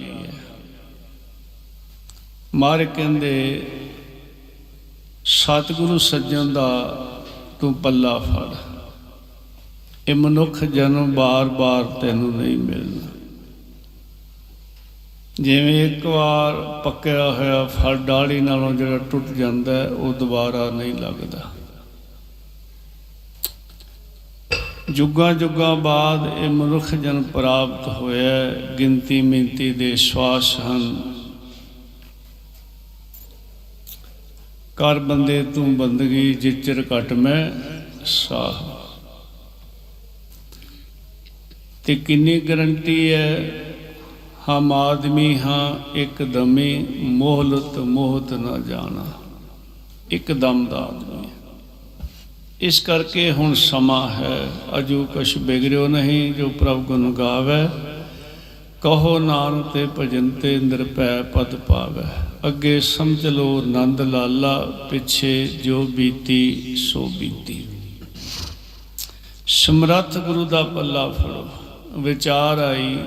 ਗਈ ਹੈ ਮਾਰ ਕਹਿੰਦੇ, ਸਤਿਗੁਰੂ ਸੱਜਣ ਦਾ ਤੂੰ ਪੱਲਾ ਫੜ। ਇਹ ਮਨੁੱਖ ਜਨਮ ਬਾਰ-ਬਾਰ ਤੈਨੂੰ ਨਹੀਂ ਮਿਲਣਾ। ਜਿਵੇਂ ਇੱਕ ਵਾਰ ਪੱਕਿਆ ਹੋਇਆ ਫਲ ਡਾਲੀ ਨਾਲੋਂ ਜਿਹੜਾ ਟੁੱਟ ਜਾਂਦਾ, ਉਹ ਦੁਬਾਰਾ ਨਹੀਂ ਲੱਗਦਾ। ਜੁਗਾਂ ਜੁਗਾਂ ਬਾਅਦ ਇਹ ਮਨੁੱਖ ਜਨ ਪ੍ਰਾਪਤ ਹੋਇਆ ਗਿਣਤੀ ਮਿੰਤੀ ਦੇ ਸਵਾਸ ਹਨ। ਕਰ ਬੰਦੇ ਤੂੰ ਬੰਦਗੀ ਜਿਚਰ ਘਟ ਮੈਂ ਸਾਹ। ਤੇ ਕਿੰਨੀ ਗਰੰਟੀ ਹੈ, ਹਮ ਆਦਮੀ ਹਾਂ ਇੱਕ ਦਮੇ, ਮੋਹਲਤ ਮੋਹਤ ਨਾ ਜਾਣਾ। ਇੱਕ ਦਮ ਦਾ ਆਦਮੀ ਇਸ ਕਰਕੇ ਹੁਣ ਸਮਾਂ ਹੈ। ਅਜੂ ਕਛ ਬਿਗੜਿਓ ਨਹੀਂ, ਜੋ ਪ੍ਰਭ ਗੁਣ ਗਾਵੇ। ਕਹੋ ਨਾਨਕ ਤੇ ਭਜਨ ਤੇ ਨਿਰਭੈ ਪਦ ਪਾਵੇ। ਅੱਗੇ ਸਮਝ ਲੋ ਨੰਦ ਲਾਲਾ, ਪਿੱਛੇ ਜੋ ਬੀਤੀ, ਸੋ ਬੀਤੀ। ਸਮਰੱਥ ਗੁਰੂ ਦਾ ਪੱਲਾ ਫੜੋ। ਵਿਚਾਰ ਆਈ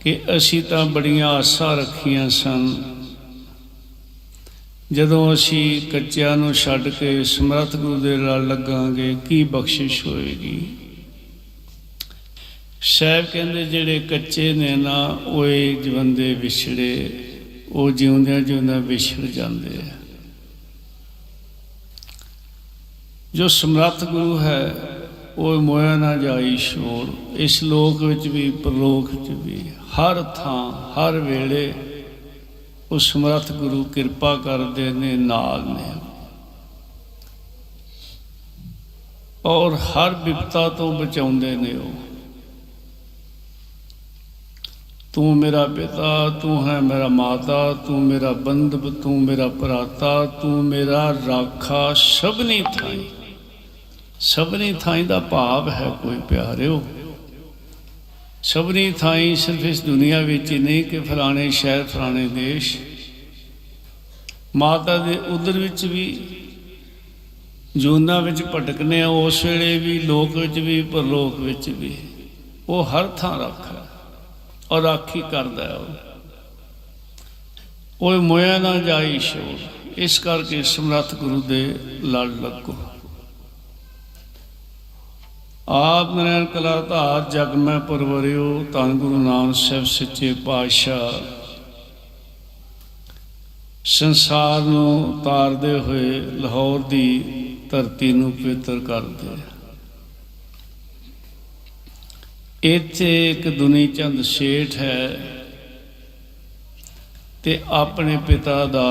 ਕਿ ਅਸੀਂ ਤਾਂ ਬੜੀਆਂ ਆਸਾਂ ਰੱਖੀਆਂ ਸਨ। ਜਦੋਂ ਅਸੀਂ ਕੱਚਿਆਂ ਨੂੰ ਛੱਡ ਕੇ ਸਮਰੱਥ ਗੁਰੂ ਦੇ ਨਾਲ ਲੱਗਾਂਗੇ, ਕੀ ਬਖਸ਼ਿਸ਼ ਹੋਏਗੀ? ਸਾਹਿਬ ਕਹਿੰਦੇ, ਜਿਹੜੇ ਕੱਚੇ ਨੇ ਨਾ, ਉਹ ਇਹ ਜਵੰਦੇ ਵਿਛੜੇ, ਉਹ ਜਿਉਂਦਿਆਂ ਜਿਉਂਦਿਆਂ ਵਿਛੜ ਜਾਂਦੇ ਆ। ਜੋ ਸਮਰੱਥ ਗੁਰੂ ਹੈ, ਉਹ ਮੋਇਆ ਨਾ ਜਾਈ ਛੋੜ ਇਸ ਲੋਕ ਵਿੱਚ ਵੀ, ਪਰਲੋਕ ਵਿੱਚ ਵੀ, ਹਰ ਥਾਂ, ਹਰ ਵੇਲੇ ਉਹ ਸਮਰੱਥ ਗੁਰੂ ਕਿਰਪਾ ਕਰਦੇ ਨੇ, ਨਾਲ ਨੇ। ਔਰ ਹਰ ਵਿਪਤਾ ਤੋਂ ਬਚਾਉਂਦੇ ਨੇ ਉਹ। ਤੂੰ ਮੇਰਾ ਪਿਤਾ ਤੂੰ ਹੈ ਮੇਰਾ ਮਾਤਾ, ਤੂੰ ਮੇਰਾ ਬੰਧਵ ਤੂੰ ਮੇਰਾ ਭਰਾਤਾ, ਤੂੰ ਮੇਰਾ ਰਾਖਾ, ਸਭਨੀ ਥਾਈ। ਸਭਨੀ ਥਾਈ ਦਾ ਭਾਵ ਹੈ ਕੋਈ ਪਿਆਰਿਓ। ਸਭਨੀ ਥਾਈ ਸਿਰਫ ਇਸ ਦੁਨੀਆ ਵਿੱਚ ਹੀ ਨਹੀਂ ਕਿ ਫਲਾਣੇ ਸ਼ਹਿਰ, ਫਲਾਣੇ ਦੇਸ਼। ਮਾਤਾ ਦੇ ਉਧਰ ਵਿੱਚ ਵੀ ਜੂਨਾ ਵਿੱਚ ਭਟਕਨੇ ਆ, ਉਸ ਵੇਲੇ ਵੀ ਲੋਕ ਵਿੱਚ ਵੀ, ਪਰਲੋਕ ਵਿੱਚ ਵੀ। ਉਹ ਹਰ ਥਾਂ ਰੱਖਾ ਔਰ ਰਾਖੀ ਕਰਦਾ ਉਹ। ਉਹ ਮੋਇਆ ਨਾ ਜਾਈ ਛੋੜ ਇਸ ਕਰਕੇ ਸਮਰੱਥ ਗੁਰੂ ਦੇ ਲੜ ਲੱਗੋ। ਆਪ ਨਰੈਣ ਕਲਾ ਧਾਰ ਜਗ ਮੈਂ ਪਰਵਰਿਓ, ਧੰਨ ਗੁਰੂ ਨਾਨਕ ਸਾਹਿਬ ਸੱਚੇ ਪਾਤਸ਼ਾਹ। ਸੰਸਾਰ ਨੂੰ ਤਾਰਦੇ ਹੋਏ ਲਾਹੌਰ ਦੀ ਧਰਤੀ ਨੂੰ ਪਵਿੱਤਰ ਕਰਦੇ ਇੱਥੇ ਇੱਕ ਦੁਨੀ ਚੰਦ ਸੇਠ ਹੈ ਤੇ ਆਪਣੇ ਪਿਤਾ ਦਾ